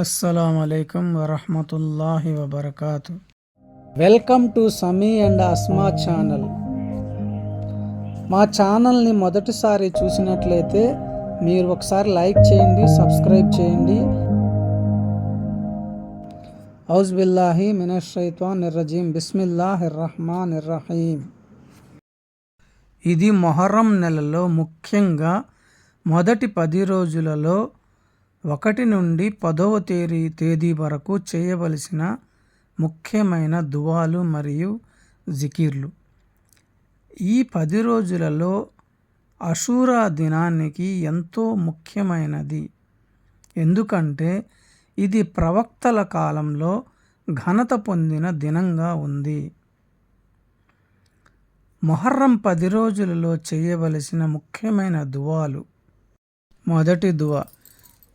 అస్సలం అయికం వరహమతుల్లాహి వబర్కాతు. Welcome to Sami and Asma channel. మా ఛానల్ని మొదటిసారి చూసినట్లయితే మీరు ఒకసారి లైక్ చేయండి సబ్స్క్రైబ్ చేయండి. ఔజ్ బిల్లాహి మినషైత్వాన్ నిర్రజీం బిస్మిల్లాహిర్ రహమాన్ నిర్రహీం ఇది మొహర్రం నెలలో ముఖ్యంగా మొదటి పది రోజులలో ఒకటి నుండి పదవ తేదీ తేదీ వరకు చేయవలసిన ముఖ్యమైన దువాలు మరియు జికీర్లు. ఈ పది రోజులలో అషూరా దినానికి ఎంతో ముఖ్యమైనది. ఎందుకంటే ఇది ప్రవక్తల కాలంలో ఘనత పొందిన దినంగా ఉంది. మొహర్రం పది రోజులలో చేయవలసిన ముఖ్యమైన దువాలు. మొదటి దువా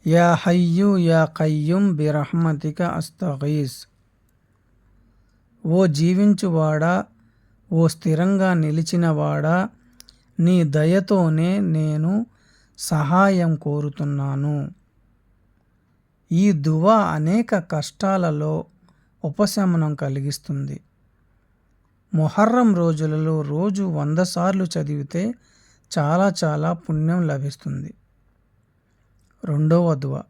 యా హయ్యు యా కయ్యుం బిరహ్మతిక అస్తగీస్ ఓ జీవించువాడా ఓ స్థిరంగా నిలిచినవాడా నీ దయతోనే నేను సహాయం కోరుతున్నాను. ఈ దువా అనేక కష్టాలలో ఉపశమనం కలిగిస్తుంది. మొహర్రం రోజులలో రోజు వంద సార్లు చదివితే చాలా చాలా పుణ్యం లభిస్తుంది. రెండవ దువా.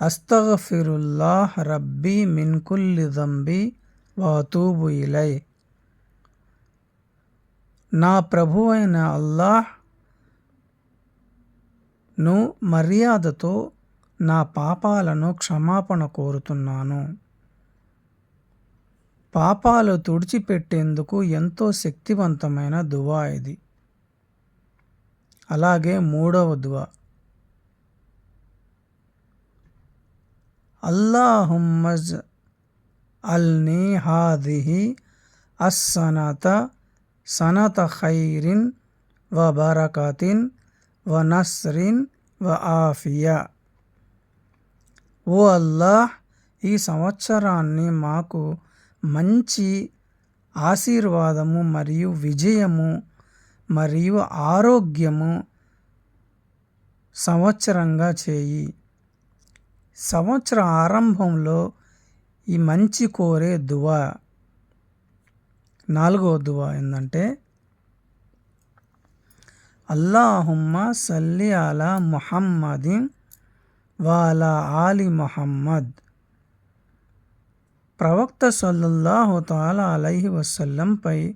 అస్తగఫిరుల్లాహ్ రబ్బీ మిన్కుల్లి దంబి వాతూబు ఇలై. నా ప్రభు అయిన అల్లాహ్ను మర్యాదతో నా పాపాలను క్షమాపణ కోరుతున్నాను. పాపాలు తుడిచిపెట్టేందుకు ఎంతో శక్తివంతమైన దువా ఇది. అలాగే మూడవ దువా. అల్లాహుమ్మజ్ అల్ని హాదిహి అస్సనత సనత ఖైరిన్ వ బరకతిన్ వ నస్రిన్ వ ఆఫియా. ఓ అల్లాహ్ ఈ సంవత్సరాన్ని మాకు మంచి ఆశీర్వాదము మరియు విజయము మరియు ఆరోగ్యము సంవత్సరంగా చేయి. సంవత్సర ఆరంభంలో ఈ మంచి కోరే దువా నాలుగో దువా ఏంటంటే అల్లాహుమ్మ సల్లి అలా ముహమ్మదిన్ వాల ఆలి మొహమ్మద్. ప్రవక్త సల్లల్లాహు తాలా అలైహి వసల్లంపై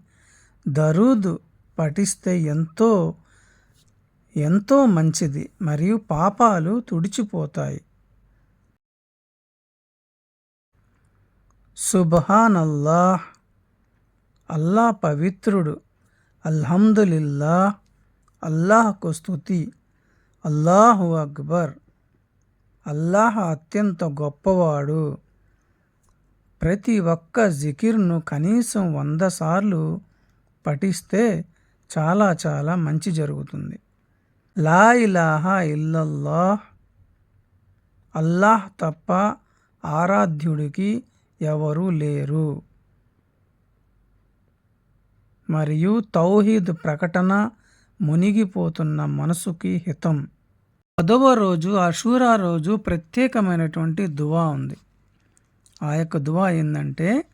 దరూద్ పఠిస్తే ఎంతో ఎంతో మంచిది. మరియు పాపాలు తుడిచిపోతాయి. సుబహాన్ అల్లాహ్ అల్లా పవిత్రుడు. అల్హమ్దులిల్లా అల్లాహకు స్థుతి అల్లాహు అక్బర్. అల్లాహ్ అత్యంత గొప్పవాడు. ప్రతి ఒక్క జికిర్ను కనీసం వంద సార్లు పఠిస్తే చాలా చాలా మంచి జరుగుతుంది. లా ఇలాహా ఇల్లల్లాహ్. అల్లాహ్ తప్ప ఆరాధ్యుడికి ఎవరూ లేరు. మరియు తౌహీద్ ప్రకటన మునిగిపోతున్న మనసుకి హితం. పదవ రోజు అషూరా రోజు ప్రత్యేకమైనటువంటి దువా ఉంది. ఆ యొక్క దువా ఏంటంటే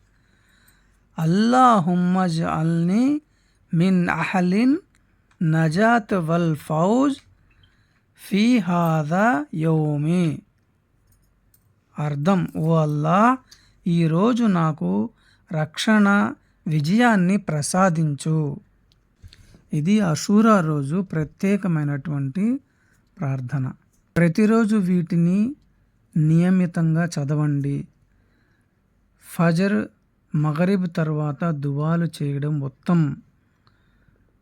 అల్లాహుమ్మజ్ అల్ని మిన్ అహలిన్ నజాత్ వల్ ఫౌజ్ ఫీ హాదా యోమి. అర్థం ఓ అల్లా ఈరోజు నాకు రక్షణ విజయాన్ని ప్రసాదించు. ఇది అషూరా రోజు ప్రత్యేకమైనటువంటి ప్రార్థన. ప్రతిరోజు వీటిని నియమితంగా చదవండి. ఫజర్ మగరిబ్ తర్వాత దువాలు చేయడం ఉత్తమం.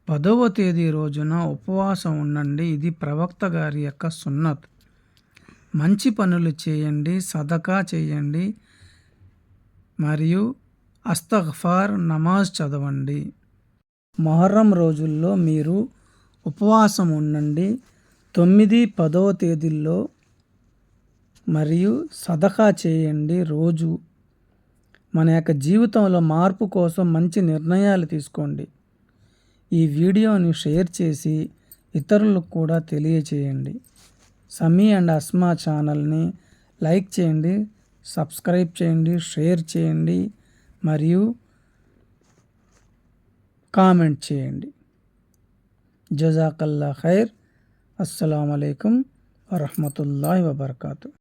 పదవ తేదీ రోజున ఉపవాసం ఉండండి. ఇది ప్రవక్త గారి యొక్క సున్నత్. మంచి పనులు చేయండి సదకా చేయండి. మరియు అస్తగ్ఫార్ నమాజ్ చదవండి. మొహర్రం రోజుల్లో మీరు ఉపవాసం ఉండండి. తొమ్మిది పదవ తేదీల్లో మరియు సదఖా చేయండి రోజు. మన యొక్క జీవితంలో మార్పు కోసం మంచి నిర్ణయాలు తీసుకోండి. ఈ వీడియోని షేర్ చేసి ఇతరులకు కూడా తెలియచేయండి. సమీ అండ్ అస్మా ఛానల్ని లైక్ చేయండి. సబ్స్క్రైబ్ చేయండి షేర్ చేయండి మరియు కామెంట్ చేయండి. జజాకల్లా ఖైర్. అస్సలం అయికం వరహమతుల్లా వబర్కాతు.